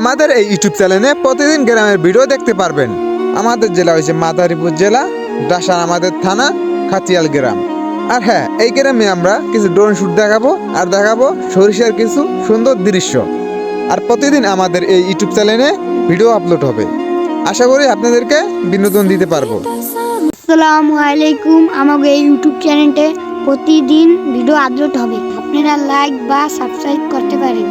আমাদের এই ইউটিউব চ্যানেলে প্রতিদিন গ্রামের ভিডিও দেখতে পারবেন। আমাদের জেলা হয়েছে মাদারীপুর জেলা ডাসান আমাদের থানা, খাতিয়াল গ্রাম। আর হ্যাঁ এই গ্রামে আমরা কিছু ড্রোন শ্যুট দেখাবো আর দেখাবো সরিষার কিছু সুন্দর দৃশ্য। আর প্রতিদিন আমাদের এই ইউটিউব চ্যানেলে ভিডিও আপলোড হবে। আশা করি আপনাদেরকে বিনোদন দিতে পারব। আসসালামু আলাইকুম, আমাকে এই ইউটিউব চ্যানেলতে প্রতিদিন ভিডিও আপলোড হবে। আপনারা লাইক বা সাবস্ক্রাইব করতে পারেন।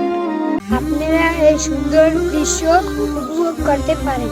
সুন্দর দৃশ্য উপভোগ করতে পারেন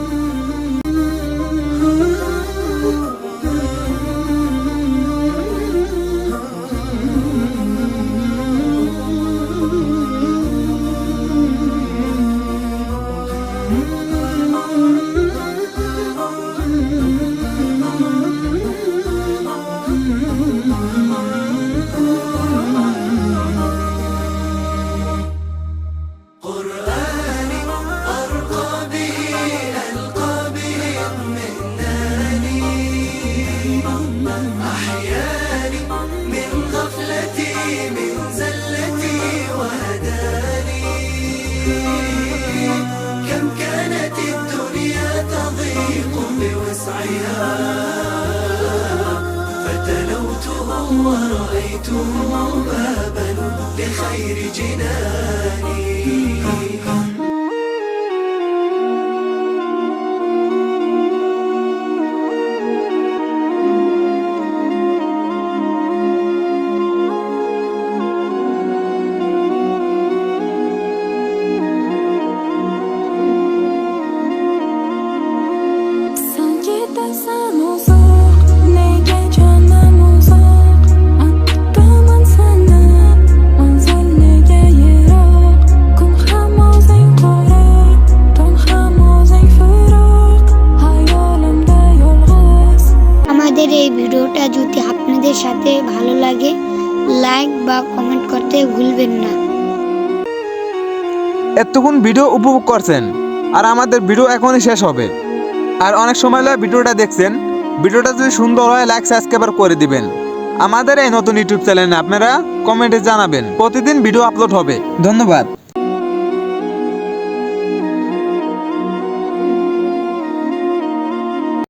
كم كانت الدنيا تضيق بوسعها فتلوته ورأيته بابا لخير جناني. এই ভিডিওটা যদি আপনাদের সাথে ভালো লাগে লাইক বা কমেন্ট করতে ভুলবেন না। এতক্ষণ ভিডিও উপভোগ করছেন আর আমাদের ভিডিও এখনই শেষ হবে। আর অনেক সময় লাগে ভিডিওটা দেখছেন, ভিডিওটা যদি সুন্দর হয় লাইক সাবস্ক্রাইব করে দিবেন। আমাদের এই নতুন ইউটিউব চ্যানেলে আপনারা কমেন্টে জানাবেন, প্রতিদিন ভিডিও আপলোড হবে। ধন্যবাদ।